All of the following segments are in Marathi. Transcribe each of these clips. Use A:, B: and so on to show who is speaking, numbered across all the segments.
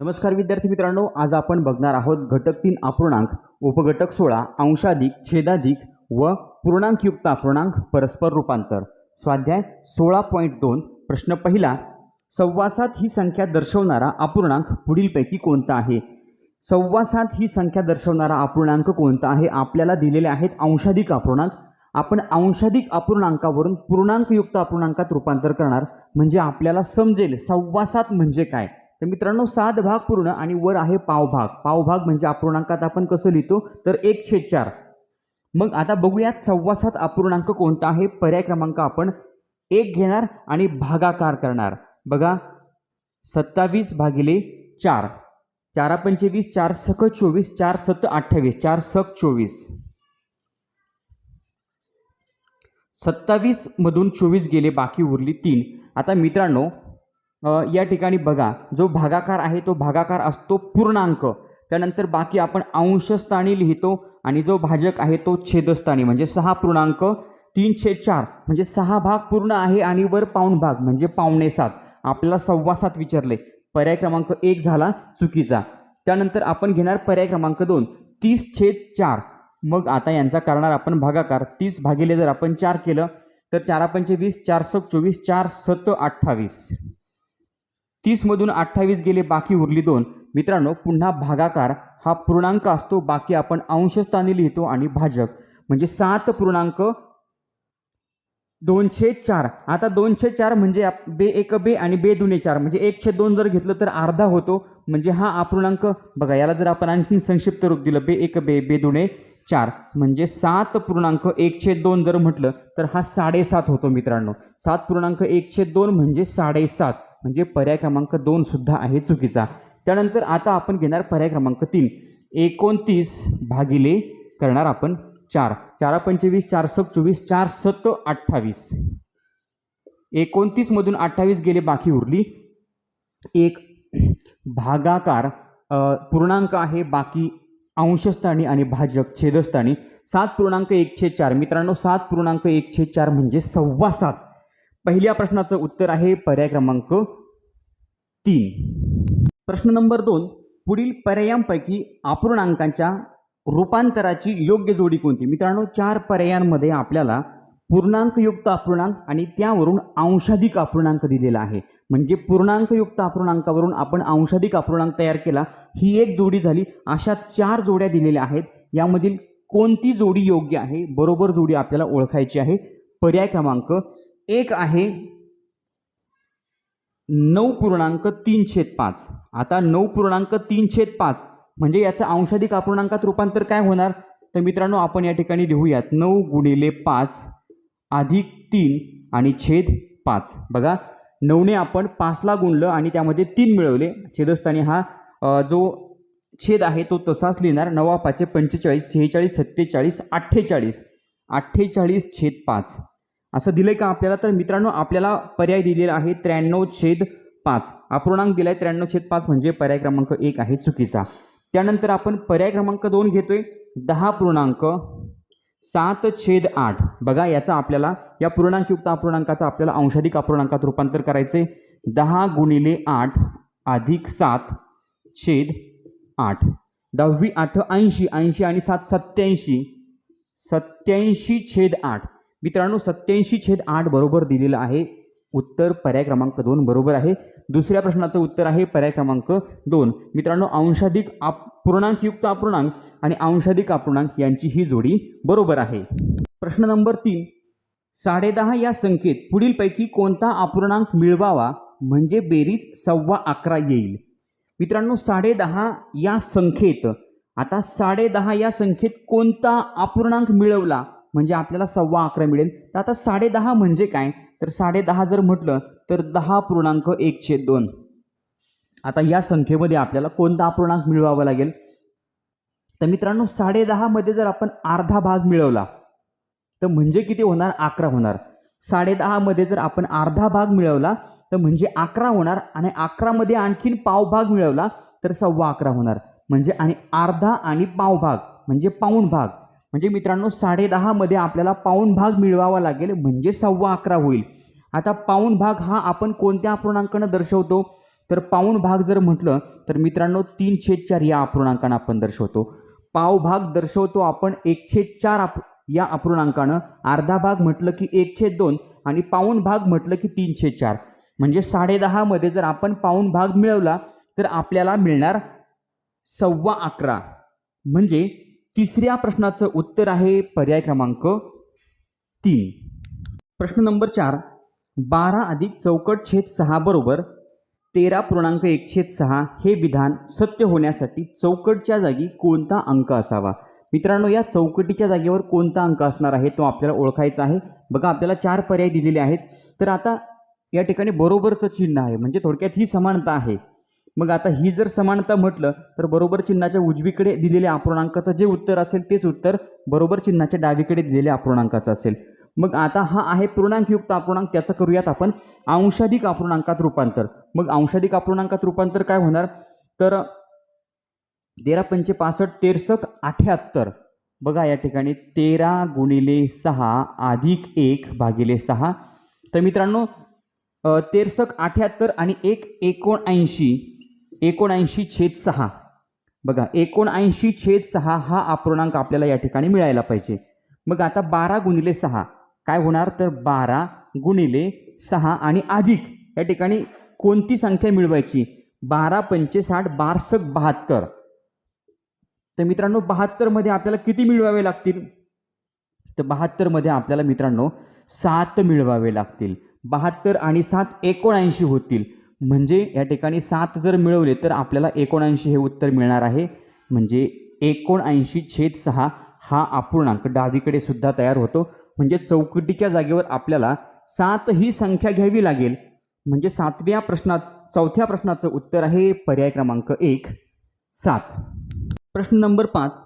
A: नमस्कार विद्यार्थी मित्रांनो आज आपण बघणार आहोत घटक तीन अपूर्णांक उपघटक सोळा अंशाधिक छेदाधिक व पूर्णांकयुक्त अपूर्णांक परस्पर रूपांतर. स्वाध्याय सोळा पॉईंट दोन प्रश्न पहिला सव्वासात ही संख्या दर्शवणारा अपूर्णांक पुढीलपैकी कोणता आहे? सव्वासात ही संख्या दर्शवणारा अपूर्णांक कोणता आहे? आपल्याला दिलेले आहेत अंशाधिक अपूर्णांक. आपण अंशाधिक अपूर्णांकावरून पूर्णांकयुक्त अपूर्णांकात रूपांतर करणार म्हणजे आपल्याला समजेल सव्वासात म्हणजे काय. तर मित्रांनो सात भाग पूर्ण आणि वर आहे पावभाग पावभाग म्हणजे अपूर्णांकात आपण कसं लिहितो? तर एक छेद चार. मग आता बघूयात सव्वासात अपूर्णांक कोणता आहे? पर्याय क्रमांक आपण एक घेणार आणि भागाकार करणार. बघा सत्तावीस भागिले चार. चारा पंचवीस चार सक चोवीस चार सत्त अठ्ठावीस चार सक चोवीस. सत्तावीस मधून चोवीस गेले बाकी उरली तीन. आता मित्रांनो या ठिकाणी बघा जो भागाकार आहे तो भागाकार असतो पूर्णांक. त्यानंतर बाकी आपण अंशस्थानी लिहितो आणि जो भाजक आहे तो छेदस्थानी म्हणजे सहा पूर्णांक तीन छेद चार म्हणजे सहा भाग पूर्ण आहे आणि वर पाऊण भाग म्हणजे पावणे सात. आपल्याला सव्वा सात विचारले. पर्याय क्रमांक एक झाला चुकीचा. त्यानंतर आपण घेणार पर्याय क्रमांक दोन तीस छेद चार. मग आता यांचा करणार आपण भागाकार. तीस भागिले जर आपण चार केलं तर चारा पंचवीस चार चोवीस चार सत अठ्ठावीस. तीसमधून अठ्ठावीस गेले बाकी उरली दोन. मित्रांनो पुन्हा भागाकार हा पूर्णांक असतो बाकी आपण अंशस्थानी लिहितो आणि भाजक. म्हणजे सात पूर्णांक दोनशे चार. आता दोनशे चार म्हणजे बे एक बे आणि बे दुने चार. म्हणजे एकशे दोन जर घेतलं तर अर्धा होतो. म्हणजे हा अपूर्णांक बघा याला जर आपण आणखी संक्षिप्त रूप दिलं बे एक बे बे दुने चार. म्हणजे सात पूर्णांक एकशे दोन जर म्हटलं तर हा साडेसात होतो मित्रांनो. सात पूर्णांक एकशे दोन म्हणजे साडेसात. म्हणजे पर्याय क्रमांक दोन सुद्धा आहे चुकीचा. त्यानंतर आता आपण घेणार पर्याय क्रमांक तीन. एकोणतीस भागिले करणार आपण चार. चारा पंचवीस चार सक चोवीस चार सत अठ्ठावीस. एकोणतीसमधून अठ्ठावीस गेले बाकी उरली. एक भागाकार पूर्णांक आहे बाकी अंशस्थानी आणि भाजक छेदस्थानी. सात पूर्णांक एकशे चार. मित्रांनो सात पूर्णांक एकशे चार म्हणजे सव्वा सात. पहिल्या प्रश्नाचं उत्तर आहे पर्याय क्रमांक तीन. प्रश्न नंबर दोन पुढील पर्यायांपैकी अपूर्णांकांच्या रूपांतराची योग्य जोडी कोणती? मित्रांनो चार पर्यायांमध्ये आपल्याला पूर्णांकयुक्त अपूर्णांक आणि त्यावरून अंशाधिक अपूर्णांक दिलेला आहे. म्हणजे पूर्णांकयुक्त अपूर्णांकावरून आपण अंशाधिक अपूर्णांक तयार केला ही एक जोडी झाली. अशा चार जोड्या दिलेल्या आहेत. यामधील कोणती जोडी योग्य आहे? बरोबर जोडी आपल्याला ओळखायची आहे. पर्याय क्रमांक एक आहे नऊ पूर्णांक तीन छेद पाच. आता नऊ पूर्णांक तीन छेद पाच म्हणजे याचं अंशाधिक अपूर्णांकात रूपांतर काय होणार? तर मित्रांनो आपण या ठिकाणी लिहूयात. नऊ गुणिले पाच अधिक तीन आणि छेद पाच. बघा नऊने आपण पाचला गुणलं आणि त्यामध्ये तीन मिळवले. छेदस्थानी हा जो छेद आहे तो तसाच लिहिणार. नवा पाचशे पंचेचाळीस शेहेचाळीस सत्तेचाळीस अठ्ठेचाळीस. अठ्ठेचाळीस छेद पाच. असं दिलंय का आपल्याला? तर मित्रांनो आपल्याला पर्याय दिलेला आहे त्र्याण्णव छेद पाच. अपूर्णांक दिलाय त्र्याण्णव छेद पाच म्हणजे पर्याय क्रमांक एक आहे चुकीचा. त्यानंतर आपण पर्याय क्रमांक दोन घेतोय. दहा पूर्णांक सात छेद आठ. बघा याचा आपल्याला या पूर्णांकयुक्त अपूर्णांकाचा आपल्याला अंशाधिक अपूर्णांकात रूपांतर करायचे दहा गुणिले आठ अधिक सात छेद आठ. दहावी आठ ऐंशी ऐंशी आणि सात सत्याऐंशी सत्याऐंशी छेद आठ. मित्रांनो सत्याऐंशी छेद आठ बरोबर दिलेलं आहे. उत्तर पर्याय क्रमांक दोन बरोबर आहे. दुसऱ्या प्रश्नाचं उत्तर आहे पर्याय क्रमांक दोन. मित्रांनो अंशाधिक आप पूर्णांकयुक्त अपूर्णांक आणि अंशाधिक अपूर्णांक यांची ही जोडी बरोबर आहे. प्रश्न नंबर तीन. साडेदहा या संख्येत पुढीलपैकी कोणता अपूर्णांक मिळवावा? म्हणजे बेरीज सव्वा अकरा येईल. मित्रांनो साडेदहा या संख्येत आता साडेदहा या संख्येत कोणता अपूर्णांक मिळवला? म्हणजे आपल्याला सव्वा अकरा मिळेल. तर आता साडेदहा म्हणजे काय? तर साडेदहा जर म्हटलं तर दहा पूर्णांक एक छेद दोन. आता या संख्येमध्ये आपल्याला कोणता अपूर्णांक मिळवावा लागेल? तर मित्रांनो साडेदहामध्ये जर आपण अर्धा भाग मिळवला तर म्हणजे किती होणार? अकरा होणार. साडेदहामध्ये जर आपण अर्धा भाग मिळवला तर म्हणजे अकरा होणार आणि अकरामध्ये आणखीन पाव भाग मिळवला तर सव्वा अकरा होणार. म्हणजे आणि अर्धा आणि पाव भाग म्हणजे पाऊण भाग. म्हणजे मित्रांनो साडेदहामध्ये आपल्याला पाऊण भाग मिळवावा लागेल म्हणजे सव्वा अकरा होईल. आता पाऊण भाग हा आपण कोणत्या अपूर्णांकानं दर्शवतो? तर पाऊण भाग जर म्हटलं तर मित्रांनो तीन छेद चार या अपूर्णांकानं आपण दर्शवतो. पाव भाग दर्शवतो आपण एक छेद चार आप या अपूर्णांकानं. अर्धा भाग म्हटलं की एक छेद दोन आणि पाऊण भाग म्हटलं की तीन छेद चार. म्हणजे साडेदहामध्ये जर आपण पाऊण भाग मिळवला तर आपल्याला मिळणार सव्वा अकरा. म्हणजे तिसऱ्या प्रश्नाचं उत्तर आहे पर्याय क्रमांक तीन. प्रश्न नंबर चार बारा अधिक चौकट छेद सहा बरोबर तेरा पूर्णांक एक छेद सहा हे विधान सत्य होण्यासाठी चौकटच्या जागी कोणता अंक असावा? मित्रांनो या चौकटीच्या जागेवर कोणता अंक असणार आहे तो आपल्याला ओळखायचा आहे. बघा आपल्याला चार पर्याय दिलेले आहेत. तर आता या ठिकाणी बरोबरचं चिन्ह आहे. म्हणजे थोडक्यात ही समानता आहे. मग आता ही जर समानता म्हटलं तर बरोबर चिन्हाच्या उजवीकडे दिलेल्या अपूर्णांकाचं जे उत्तर असेल तेच उत्तर बरोबर चिन्हाच्या डावीकडे दिलेल्या अपूर्णांकाचं असेल. मग आता हा आहे पूर्णांकयुक्त अपूर्णांक त्याचं करूयात आपण अंशाधिक अपूर्णांकात रूपांतर. मग अंशाधिक अपूर्णांकात रूपांतर काय होणार? तर तेरा पंचे पासष्ट तेरसक अठ्याहत्तर. बघा या ठिकाणी तेरा गुणिले सहा अधिक एक भागिले सहा. तर मित्रांनो तेरसक अठ्याहत्तर आणि एक एकोणऐंशी एकोणऐंशी छेद सहा. बघा एकोणऐंशी छेद सहा हा अपूर्णांक आपल्याला या ठिकाणी मिळायला पाहिजे. मग आता बारा गुणिले सहा. काय होणार? तर बारा गुणिले सहा आणि अधिक. या ठिकाणी कोणती संख्या मिळवायची? बारा पंचेसाठ बारसक बहात्तर. तर मित्रांनो बहात्तरमध्ये आपल्याला किती मिळवावे लागतील? तर बहात्तरमध्ये आपल्याला मित्रांनो सात मिळवावे लागतील. बहात्तर आणि सात एकोणऐंशी होतील. म्हणजे या ठिकाणी सात जर मिळवले तर आपल्याला एकोणऐंशी हे उत्तर मिळणार आहे. म्हणजे एकोणऐंशी छेद सहा हा अपूर्णांक डावीकडे सुद्धा तयार होतो. म्हणजे चौकटीच्या जागेवर आपल्याला सात ही संख्या घ्यावी लागेल. म्हणजे सातव्या प्रश्नात चौथ्या प्रश्नाचं उत्तर आहे पर्याय क्रमांक एक सात. प्रश्न नंबर पाच.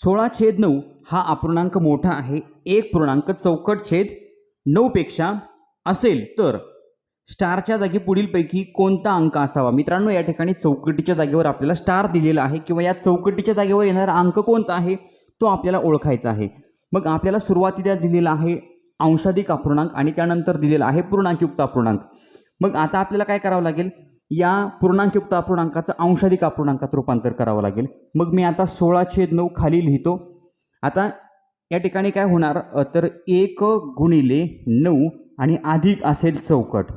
A: सोळा छेद नऊ हा अपूर्णांक मोठा आहे. एक पूर्णांक चौकट छेद नऊपेक्षा असेल तर स्टारच्या जागी पुढीलपैकी कोणता अंक असावा? मित्रांनो या ठिकाणी चौकटीच्या जागेवर आपल्याला स्टार दिलेला आहे किंवा या चौकटीच्या जागेवर येणारा अंक कोणता आहे तो आपल्याला ओळखायचा आहे. मग आपल्याला सुरुवातीला दिलेला आहे अंशाधिक अपूर्णांक आणि त्यानंतर दिलेला आहे पूर्णांकयुक्त अपूर्णांक. मग आता आपल्याला काय करावं लागेल? या पूर्णांकयुक्त अपूर्णांकाचं अंशाधिक अपूर्णांकात रूपांतर करावं लागेल. मग मी आता सोळा छेद नऊ खाली लिहितो. आता या ठिकाणी काय होणार? तर एक गुणिले नऊ आणि अधिक असेल चौकट.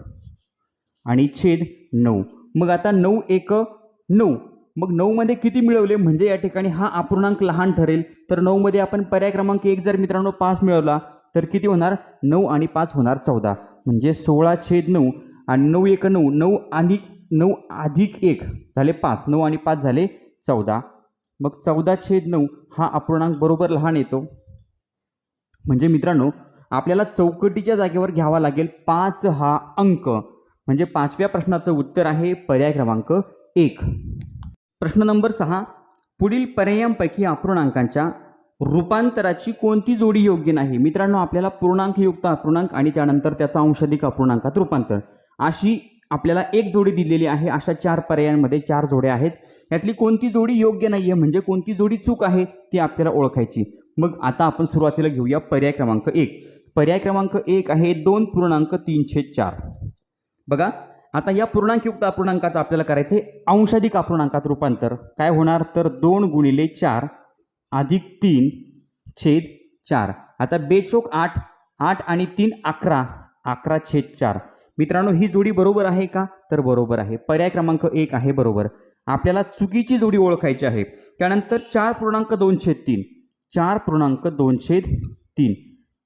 A: आणि छेद नऊ. मग आता नऊ एक नऊ. मग नऊमध्ये किती मिळवले? म्हणजे या ठिकाणी हा अपूर्णांक लहान ठरेल. तर नऊमध्ये आपण पर्याय क्रमांक एक जर मित्रांनो पाच मिळवला तर किती होणार? नऊ आणि पाच होणार चौदा. म्हणजे सोळा छेद नऊ आणि नऊ एक नऊ नऊ अधिक नऊ अधिक एक झाले पाच. नऊ आणि पाच झाले चौदा. मग चौदा छेद नऊ हा अपूर्णांक बरोबर लहान येतो. म्हणजे मित्रांनो आपल्याला चौकटीच्या जागेवर घ्यावा लागेल पाच हा अंक. म्हणजे पाचव्या प्रश्नाचं उत्तर आहे पर्याय क्रमांक एक. प्रश्न नंबर सहा पुढील पर्यायांपैकी अपूर्णांकांच्या रूपांतराची कोणती जोडी योग्य नाही? मित्रांनो आपल्याला पूर्णांकयुक्त अपूर्णांक आणि त्यानंतर त्याचा अंशाधिक अपूर्णांकात रूपांतर. अशी आपल्याला एक जोडी दिलेली आहे अशा चार पर्यायांमध्ये चार जोड्या आहेत. यातली कोणती जोडी योग्य नाही आहे म्हणजे कोणती जोडी चूक आहे ती आपल्याला ओळखायची. मग आता आपण सुरुवातीला घेऊया पर्याय क्रमांक एक. पर्याय क्रमांक एक आहे दोन पूर्णांक तीनशे चार. बघा आता या पूर्णांकयुक्त अपूर्णांकाचं आपल्याला करायचं आहे अंशाधिक अपूर्णांकात रूपांतर. काय होणार? तर दोन गुणिले चार अधिक तीन छेद चार. आता बेचोक आठ आठ आणि तीन अकरा अकरा छेद चार. मित्रांनो ही जोडी बरोबर आहे का? तर बरोबर आहे. पर्याय क्रमांक एक आहे बरोबर. आपल्याला चुकीची जोडी ओळखायची आहे. त्यानंतर चार पूर्णांक दोन छेद तीन. चार पूर्णांक दोन छेद तीन.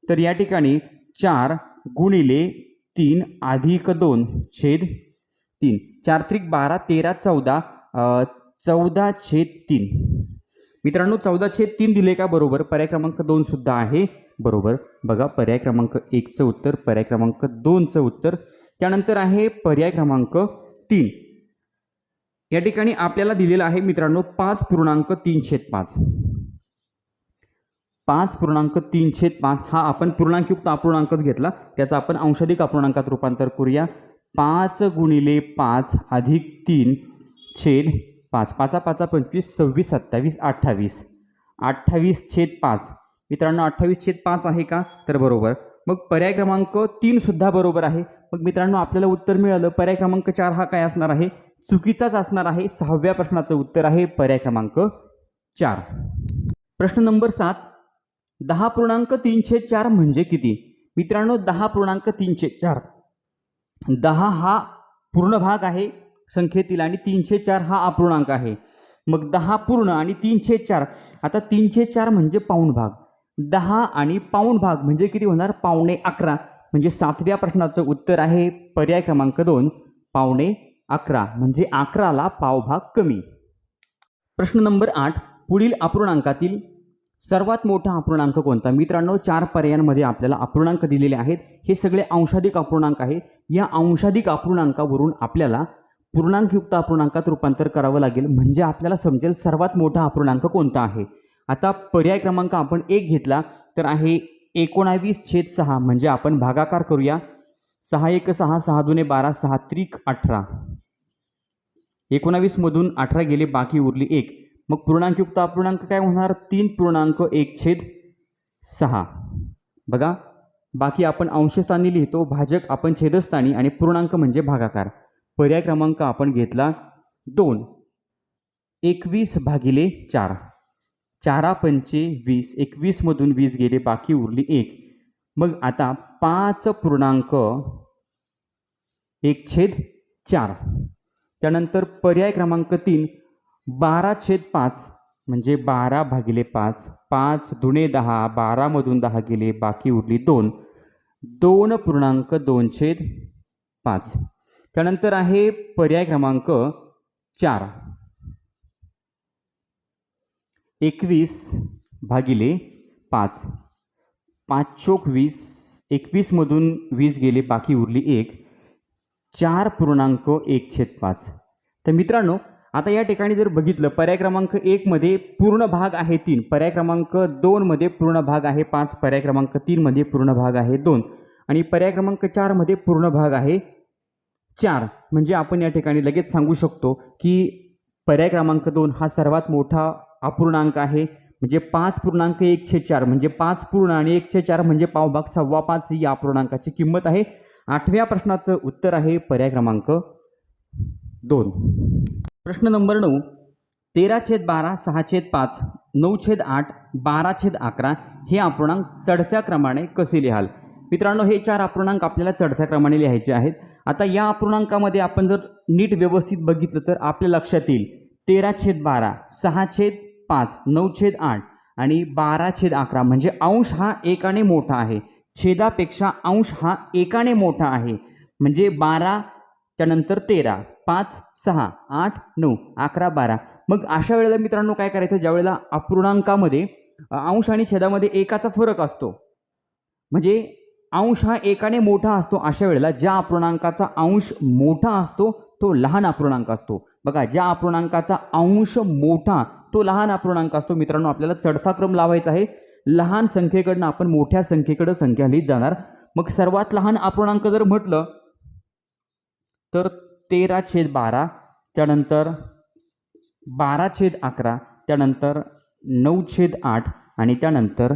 A: तर या ठिकाणी चार गुणिले तीन अधिक दोन छेद तीन. चार त्रिक बारा तेरा चौदा चौदा छेद तीन. मित्रांनो चौदा छेद तीन दिले का? बरोबर. पर्याय क्रमांक दोन सुद्धा आहे. बरोबर. बघा पर्याय क्रमांक एकचं उत्तर पर्याय क्रमांक दोनचं उत्तर. त्यानंतर आहे पर्याय क्रमांक तीन. या ठिकाणी आपल्याला दिलेला आहे मित्रांनो पाच पूर्णांक तीन छेद पाच. पाच पूर्णांक तीन छेद पाच हा आपण पूर्णांकयुक्त अपूर्णांकच घेतला. त्याचा आपण अंशाधिक अपूर्णांकात रूपांतर करूया. पाच गुणिले पाच अधिक तीन छेद पाच. पाचा पाचा पंचवीस सव्वीस सत्तावीस अठ्ठावीस. अठ्ठावीस छेद पाच. मित्रांनो अठ्ठावीस छेद पाच आहे का? तर बरोबर. मग पर्याय क्रमांक तीनसुद्धा बरोबर आहे. मग मित्रांनो आपल्याला उत्तर मिळालं. पर्याय क्रमांक चार हा काय असणार आहे? चुकीचाच असणार आहे. सहाव्या प्रश्नाचं उत्तर आहे पर्याय क्रमांक चार. प्रश्न नंबर सात. दहा पूर्णांक तीनशे चार म्हणजे किती? मित्रांनो दहा पूर्णांक तीनशे चार. दहा हा पूर्ण भाग आहे संख्येतील आणि तीनशे चार हा अपूर्णांक आहे. मग दहा पूर्ण आणि तीनशे चार. आता तीनशे चार म्हणजे पाऊण भाग. दहा आणि पाऊण भाग म्हणजे किती होणार? पावणे अकरा. म्हणजे सातव्या प्रश्नाचं उत्तर आहे पर्याय क्रमांक दोन. पावणे अकरा. म्हणजे अकराला पावभाग कमी. प्रश्न नंबर आठ. पुढील अपूर्णांकातील सर्वात मोठा अपूर्णांक कोणता? मित्रांनो चार पर्यायांमध्ये आपल्याला अपूर्णांक दिलेले आहेत. हे सगळे अंशाधिक अपूर्णांक आहे या अंशाधिक अपूर्णांकावरून आपल्याला पूर्णांकयुक्त अपूर्णांकात रूपांतर करावं लागेल. म्हणजे आपल्याला समजेल सर्वात मोठा अपूर्णांक कोणता आहे. आता पर्याय क्रमांक आपण एक घेतला तर आहे एकोणावीस छेद सहा. म्हणजे आपण भागाकार करूया. सहा एक सहा सहा दुने बारा सहा त्रिक अठरा. एकोणावीसमधून अठरा गेले बाकी उरली एक. मग पूर्णांकयुक्त अपूर्णांक काय होणार? तीन पूर्णांक एक छेद सहा. बघा बाकी आपण अंशस्थानी लिहितो भाजक आपण छेदस्थानी आणि पूर्णांक म्हणजे भागाकार. पर्याय क्रमांक आपण घेतला दोन. एकवीस भागिले चार. चारा पंचे वीस. एकवीसमधून वीस गेले बाकी उरली एक. मग आता पाच पूर्णांक एक छेद चार. त्यानंतर पर्याय क्रमांक तीन. बारा छेद पाच म्हणजे बारा भागिले पाच. पाच दुणे दहा बारामधून दहा गेले बाकी उरली दोन. दोन पूर्णांक दोन छेद पाच. त्यानंतर आहे पर्याय क्रमांक चार. एकवीस भागिले पाच. पाच चोक वीस. एकवीसमधून वीस गेले बाकी उरली एक. चार पूर्णांक एक छेद पाच. तर मित्रांनो आता या ठिकाणी जर बघितलं पर्याय क्रमांक एकमध्ये पूर्ण भाग आहे तीन. पर्याय क्रमांक दोनमध्ये पूर्ण भाग आहे पाच. पर्याय क्रमांक तीनमध्ये पूर्ण भाग आहे दोन. आणि पर्याय क्रमांक चारमध्ये पूर्ण भाग आहे चार. म्हणजे आपण या ठिकाणी लगेच सांगू शकतो की पर्याय क्रमांक दोन हा सर्वात मोठा अपूर्णांक आहे. म्हणजे पाच पूर्णांक एकशे चार. म्हणजे पाच पूर्ण आणि एकशे चार म्हणजे पावभाग सव्वा पाच ही या अपूर्णांकाची किंमत आहे. आठव्या प्रश्नाचं उत्तर आहे पर्याय क्रमांक दोन. प्रश्न नंबर नऊ. तेरा छेद बारा सहा छेद पाच नऊ छेद आठ बारा छेद अकरा हे अपूर्णांक चढत्या क्रमाने कसे लिहाल? मित्रांनो हे चार अपूर्णांक आपल्याला चढत्या क्रमाने लिहायचे आहेत. आता या अपूर्णांकामध्ये आपण जर नीट व्यवस्थित बघितलं तर आपल्या लक्षात येईल. तेरा छेद बारा सहा छेद पाच नऊ छेद आठ आणि बारा छेद अकरा म्हणजे अंश हा एकाने मोठा आहे. छेदापेक्षा अंश हा एकाने मोठा आहे. म्हणजे बारा त्यानंतर तेरा. पाच सहा आठ नऊ अकरा बारा. मग अशा वेळेला मित्रांनो काय करायचं? ज्या वेळेला अपूर्णांकामध्ये अंश आणि छेदामध्ये एकाचा फरक असतो. म्हणजे अंश हा एकाने मोठा असतो अशा वेळेला ज्या अपूर्णांकाचा अंश मोठा असतो तो लहान अपूर्णांक असतो. बघा ज्या अपूर्णांकाचा अंश मोठा तो लहान अपूर्णांक असतो. मित्रांनो आपल्याला चढता क्रम लावायचा आहे. लहान संख्येकडनं आपण मोठ्या संख्येकडं संख्या लिहित जाणार. मग सर्वात लहान अपूर्णांक जर म्हटलं तर तेरा छेद बारा त्यानंतर बारा छेद अकरा त्यानंतर नऊ छेद आठ आणि त्यानंतर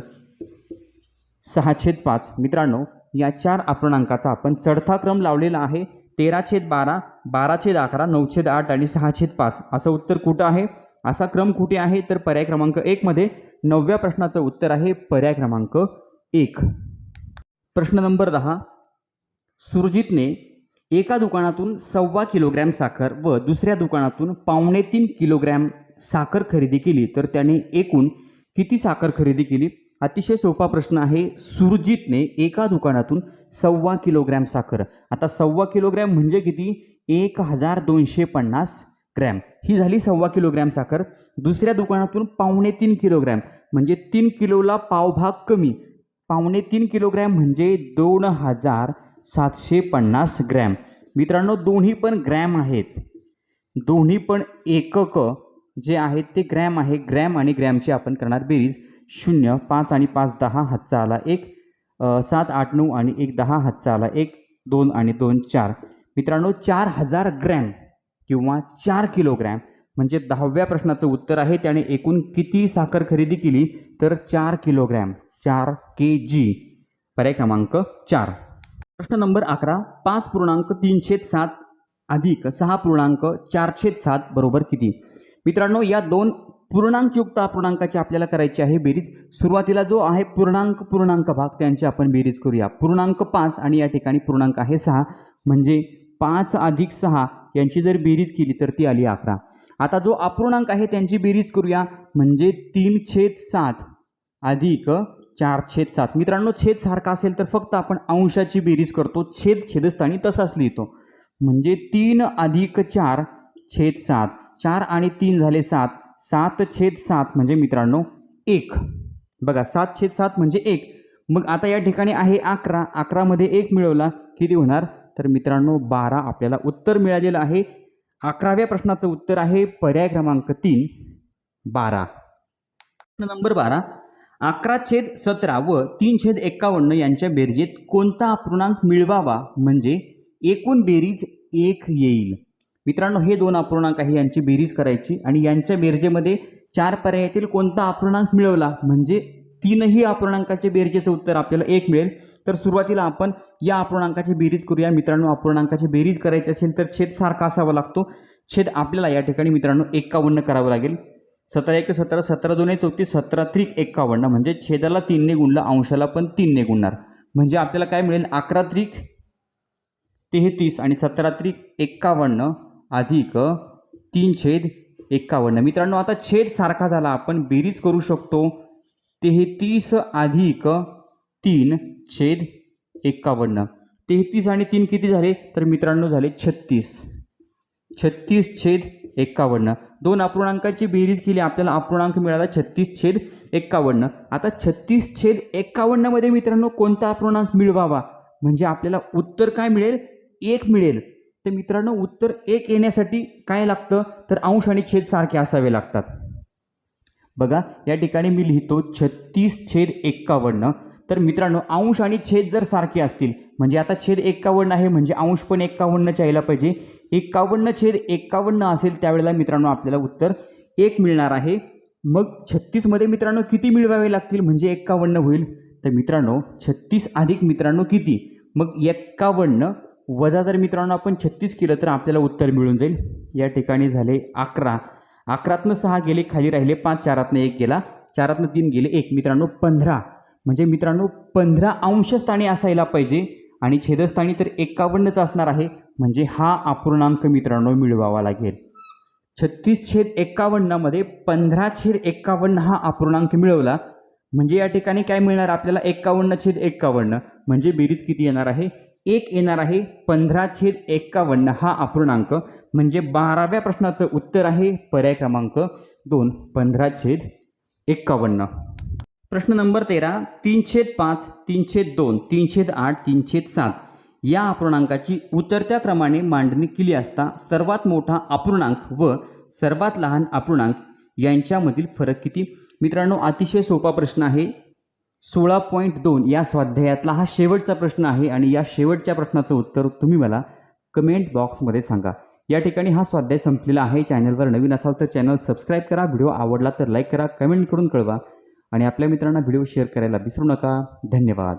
A: सहा छेद पाच. मित्रांनो या चार अपूर्णांकाचा आपण चढता क्रम लावलेला आहे. तेरा छेद बारा बारा छेद अकरा नऊ छेद आठ आणि सहा छेद पाच. असं उत्तर कुठं आहे? असा क्रम कुठे आहे? तर पर्याय क्रमांक एकमध्ये नवव्या प्रश्नाचं उत्तर आहे पर्याय क्रमांक एक. प्रश्न नंबर दहा. सुरजितने एका दुकानातून सव्वा किलोग्रॅम साखर व दुसऱ्या दुकानातून पावणे तीन किलोग्रॅम साखर खरेदी केली तर त्याने एकूण किती साखर खरेदी केली? अतिशय सोपा प्रश्न आहे. सुरजितने एका दुकानातून सव्वा किलोग्रॅम साखर. आता सव्वा किलोग्रॅम म्हणजे किती? एक हजार दोनशे पन्नास ग्रॅम. ही झाली सव्वा किलोग्रॅम साखर. दुसऱ्या दुकानातून पावणे तीन किलोग्रॅम. म्हणजे तीन किलोला पावभाग कमी. पावणे तीन किलोग्रॅम म्हणजे दोन हजार सातशे पन्नास ग्रॅम. मित्रांनो दोन्ही पण ग्रॅम आहेत. दोन्ही पण एकक जे आहेत ते ग्रॅम आहे. ग्रॅम आणि ग्रॅमची आपण करणार बेरीज. शून्य पाच आणि पाच दहा हातचा आला एक. सात आठ नऊ आणि एक दहा हातचा आला एक. दोन आणि दोन चार. मित्रांनो चार हजार ग्रॅम किंवा चार किलोग्रॅम म्हणजे दहाव्या प्रश्नाचं उत्तर आहे. त्याने एकूण किती साखर खरेदी केली? तर चार किलोग्रॅम. चार के जी. पर्याय क्रमांक चार. प्रश्न नंबर अकरा पाच पूर्णांक तीन छेद सात अधिक सहा पूर्णांक चार छेद सात बरोबर किती? मित्रांनो या दोन पूर्णांकयुक्त अपूर्णांकाची आपल्याला करायची आहे बेरीज. सुरुवातीला जो आहे पूर्णांक पूर्णांक भाग त्यांची आपण बेरीज करूया. पूर्णांक पाच आणि या ठिकाणी पूर्णांक आहे सहा म्हणजे पाच अधिक सहा यांची जर बेरीज केली तर ती आली अकरा. आता जो अपूर्णांक आहे त्यांची बेरीज करूया म्हणजे तीन छेद सात अधिक चार छेद सात. मित्रांनो छेद सारखा असेल तर फक्त आपण अंशाची बेरीज करतो. छेद छेदस्थानी तसाच लिहितो. म्हणजे तीन अधिक चार छेद सात. चार आणि तीन झाले सात. सात छेद सात म्हणजे मित्रांनो एक. बघा सात छेद सात म्हणजे एक. मग आता या ठिकाणी आहे अकरा. अकरामध्ये एक मिळवला. किती होणार? तर मित्रांनो बारा आपल्याला उत्तर मिळालेलं आहे. अकराव्या प्रश्नाचं उत्तर आहे पर्याय क्रमांक तीन बारा. प्रश्न नंबर बारा. अकरा छेद सतरा व तीन छेद एक्कावन्न यांच्या बेरजेत कोणता अपूर्णांक मिळवावा? म्हणजे एकूण बेरीज एक येईल. मित्रांनो हे दोन अपूर्णांक आहे यांची बेरीज करायची. आणि यांच्या बेरजेमध्ये चार पर्यायातील कोणता अपूर्णांक मिळवला? म्हणजे तीनही अपूर्णांकाच्या बेरजेचं उत्तर आपल्याला एक मिळेल. तर सुरुवातीला आपण या अपूर्णांकाची बेरीज करूया. मित्रांनो अपूर्णांकाची बेरीज करायची असेल तर छेद सारखा असावा लागतो. छेद आपल्याला या ठिकाणी मित्रांनो एक्कावन्न करावं लागेल. सतरा एक सतरा सतरा दोन चौतीस सतरा त्रिक एक्कावन्न. म्हणजे छेदाला तीनने गुणला अंशाला पण तीनने गुणणार. म्हणजे आपल्याला काय मिळेल? अकरा त्रिक तेहतीस आणि सतरा त्रिक एक्कावन्न अधिक तीन छेद एक्कावन्न. मित्रांनो आता छेद सारखा झाला. आपण बेरीज करू शकतो. तेहतीस अधिक तीन छेद एक्कावन्न. तेहतीस आणि तीन किती झाले? तर मित्रांनो झाले छत्तीस. छत्तीस छेद एक्कावन्न दोन अपूर्णांकाची बेरीज केली आपल्याला अपूर्णांक मिळाला छत्तीस छेद एक्कावन्न आता छत्तीस छेद एक्कावन्नमध्ये मित्रांनो कोणता अपूर्णांक मिळवावा? म्हणजे आपल्याला उत्तर काय मिळेल? एक मिळेल. तर मित्रांनो उत्तर एक येण्यासाठी काय लागतं? तर अंश आणि छेद सारखे असावे लागतात. बघा या ठिकाणी मी लिहितो छत्तीस छेद एक्कावन्न तर मित्रांनो अंश आणि छेद जर सारखे असतील म्हणजे आता छेद एक्कावन्न आहे म्हणजे अंश पण एक्कावन्नच्या यायला पाहिजे. एक्कावन्न छेद एक्कावन्न असेल त्यावेळेला मित्रांनो आपल्याला उत्तर एक मिळणार आहे. मग छत्तीसमध्ये मित्रांनो किती मिळवावे लागतील? म्हणजे एक्कावन्न होईल. तर मित्रांनो छत्तीस अधिक मित्रांनो किती? मग एक्कावन्न वजा जर मित्रांनो आपण छत्तीस केलं तर आपल्याला उत्तर मिळून जाईल. या ठिकाणी झाले अकरा. अकरातनं सहा गेले खाली राहिले पाच. चारातनं एक गेला. चारातनं तीन गेले एक. मित्रांनो पंधरा. म्हणजे मित्रांनो पंधरा अंशस्थानी असायला पाहिजे. आणि छेदस्थानी तर एक्कावन्नच असणार आहे म्हणजे हा अपूर्णांक मित्रांनो मिळवावा लागेल. छत्तीस छेद एकावन्नमध्ये पंधरा छेद एक्कावन्न हा अपूर्णांक मिळवला म्हणजे या ठिकाणी काय मिळणार? आपल्याला एक्कावन्न छेद एक्कावन्न म्हणजे बेरीज किती येणार आहे? एक येणार आहे पंधरा छेद एक्कावन्न हा अपूर्णांक म्हणजे बाराव्या प्रश्नाचं उत्तर आहे पर्याय क्रमांक दोन पंधरा छेद एक्कावन्न. प्रश्न नंबर तेरा तीन छेद पाच तीन छेद दोन तीन छेद आठ तीन छेद सात या अपूर्णांकाची उतरत्या क्रमाने मांडणी केली असता सर्वात मोठा अपूर्णांक व सर्वात लहान अपूर्णांक यांच्यामधील फरक किती? मित्रांनो अतिशय सोपा प्रश्न आहे. सोळा पॉईंट दोन या स्वाध्यायातला हा शेवटचा प्रश्न आहे आणि या शेवटच्या प्रश्नाचं उत्तर तुम्ही मला कमेंट बॉक्समध्ये सांगा. या ठिकाणी हा स्वाध्याय संपलेला आहे. चॅनलवर नवीन असाल तर चॅनल सबस्क्राईब करा. व्हिडिओ आवडला तर लाईक करा. कमेंट करून कळवा. आणि आपल्या मित्रांना व्हिडिओ शेअर करायला विसरू नका. धन्यवाद.